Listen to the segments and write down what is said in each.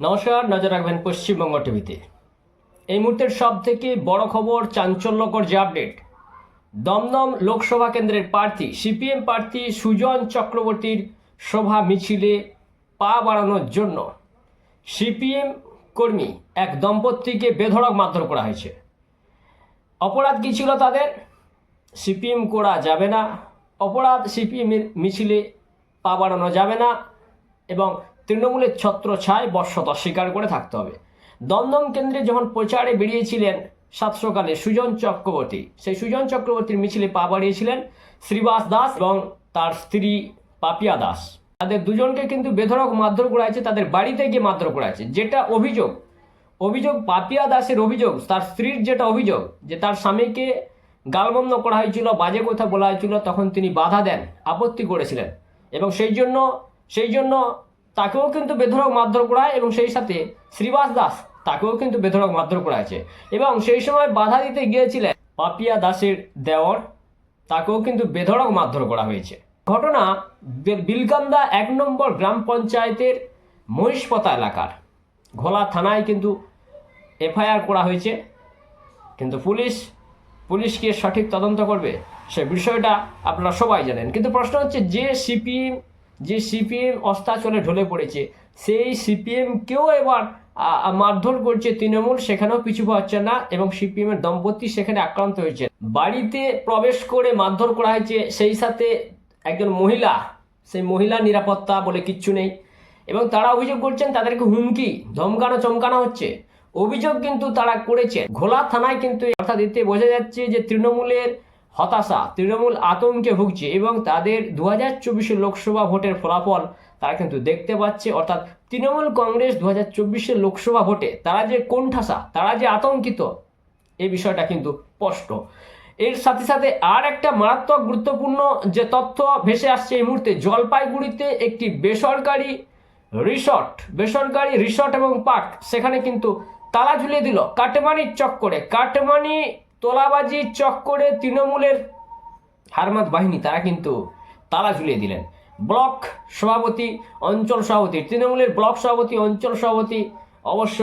নমস্কার, নজর রাখবেন পশ্চিমবঙ্গ টিভিতে। এই মুহূর্তের সব থেকে বড় খবর, চাঞ্চল্যকর যে আপডেট, দমদম লোকসভা কেন্দ্রের প্রার্থী, সিপিএম প্রার্থী সুজন চক্রবর্তীর সভা মিছিলে পা বাড়ানোর জন্য সিপিএম কর্মী এক দম্পতিকে বেধড়ক মারধর করা হয়েছে। অপরাধ কী ছিল তাদের? সিপিএম করা যাবে না। অপরাধ সিপিএমের মিছিলে পা বাড়ানো যাবে না এবং তৃণমূলের ছত্র ছায় বর্ষত স্বীকার করে থাকতে হবে। দমদম কেন্দ্রে যখন প্রচারে বেরিয়েছিলেন সাত সকালে সুজন চক্রবর্তী, সেই সুজন চক্রবর্তীর মিছিলে পা বাড়িয়েছিলেন শ্রীবাস দাস এবং তার স্ত্রী পাপিয়া দাস। তাদের দুজনকে কিন্তু বেধরক মারধর করা হয়েছে, তাদের বাড়িতে গিয়ে মারধর করা হয়েছে। যেটা অভিযোগ অভিযোগ পাপিয়া দাসের অভিযোগ, তার স্ত্রীর যেটা অভিযোগ, যে তার স্বামীকে গালমন্দ করা হয়েছিল, বাজে কথা বলা হয়েছিল, তখন তিনি বাধা দেন, আপত্তি করেছিলেন। এবং সেই জন্য সেই জন্য তাকেও কিন্তু বেধড়ক মারধর করা হয় এবং সেই সাথে শ্রীবাস দাস তাকেও কিন্তু বেধড়ক মারধর করা এবং সেই সময় বাধা দিতে গিয়েছিলেন পাপিয়া দাসের দেওর, তাকেও কিন্তু বেধড়ক মারধর করা হয়েছে। ঘটনা বিলকান্দা এক নম্বর গ্রাম পঞ্চায়েতের মহিষপতা এলাকার। ঘোলা থানায় কিন্তু এফআইআর করা হয়েছে। কিন্তু পুলিশ পুলিশ কি সঠিক তদন্ত করবে সে বিষয়টা আপনারা সবাই জানেন। কিন্তু প্রশ্ন হচ্ছে, যে সিপিএম যে সিপিএম অস্তাচলে ঢলে পড়েছে, সেই সিপিএমকেও এবার মারধর করছে তৃণমূল, সেখানেও পিছু পাচ্ছে না এবং সিপিএমের দম্পতি সেখানে আক্রান্ত হয়েছে। বাড়িতে প্রবেশ করে মারধর করা হয়েছে, সেই সাথে একজন মহিলা, সেই মহিলা নিরাপত্তা বলে কিচ্ছু নেই এবং তারা অভিযোগ করছেন তাদেরকে হুমকি, ধমকানো, চমকানো হচ্ছে। অভিযোগ কিন্তু তারা করেছে। ঘোলা থানায় কিন্তু কথা দিতে বোঝা যাচ্ছে যে তৃণমূলের হতাশা, তৃণমূল আতঙ্কে ভুগছে এবং তাদের দু হাজার চব্বিশের লোকসভা ভোটের ফলাফল তারা কিন্তু দেখতে পাচ্ছে। অর্থাৎ তৃণমূল কংগ্রেস দু হাজার চব্বিশের লোকসভা ভোটে তারা যে কোণঠাসা, তারা যে আতঙ্কিত এই বিষয়টা কিন্তু স্পষ্ট। এর সাথে সাথে আর একটা মারাত্মক গুরুত্বপূর্ণ যে তথ্য ভেসে আসছে এই মুহূর্তে, জলপাইগুড়িতে একটি বেসরকারি রিসর্ট বেসরকারি রিসর্ট এবং পার্ক, সেখানে কিন্তু তালা ঝুলিয়ে দিল কাটমানির চক্করে। কাটমানি তোলাবাজি চক্করে তৃণমূলের হারমাত বাহিনী, তারা কিন্তু তালা ঝুলিয়ে দিলেন। ব্লক সভাপতি অঞ্চল সভাপতি, তৃণমূলের ব্লক সভাপতি অঞ্চল সভাপতি অবশ্য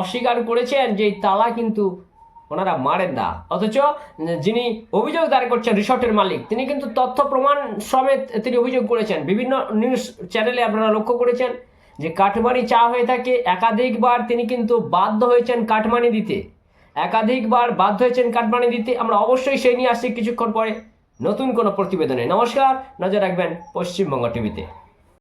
অস্বীকার করেছেন যে তালা কিন্তু ওনারা মারেন না। অথচ যিনি অভিযোগ দায়ের করছেন রিসর্টের মালিক, তিনি কিন্তু তথ্য প্রমাণ সমেত তিনি অভিযোগ করেছেন। বিভিন্ন নিউজ চ্যানেলে আপনারা লক্ষ্য করেছেন যে কাটমানি চা হয়ে থাকে, একাধিকবার তিনি কিন্তু বাধ্য হয়েছেন কাটমানি দিতে। একাধিকবার বাধ্য হয়েছেন কাটমানি দিতে। আমরা অবশ্যই সেই নিয়ে আসছি কিছুক্ষণ পরে নতুন কোনো প্রতিবেদনে। নমস্কার, নজর রাখবেন পশ্চিমবঙ্গ টিভিতে।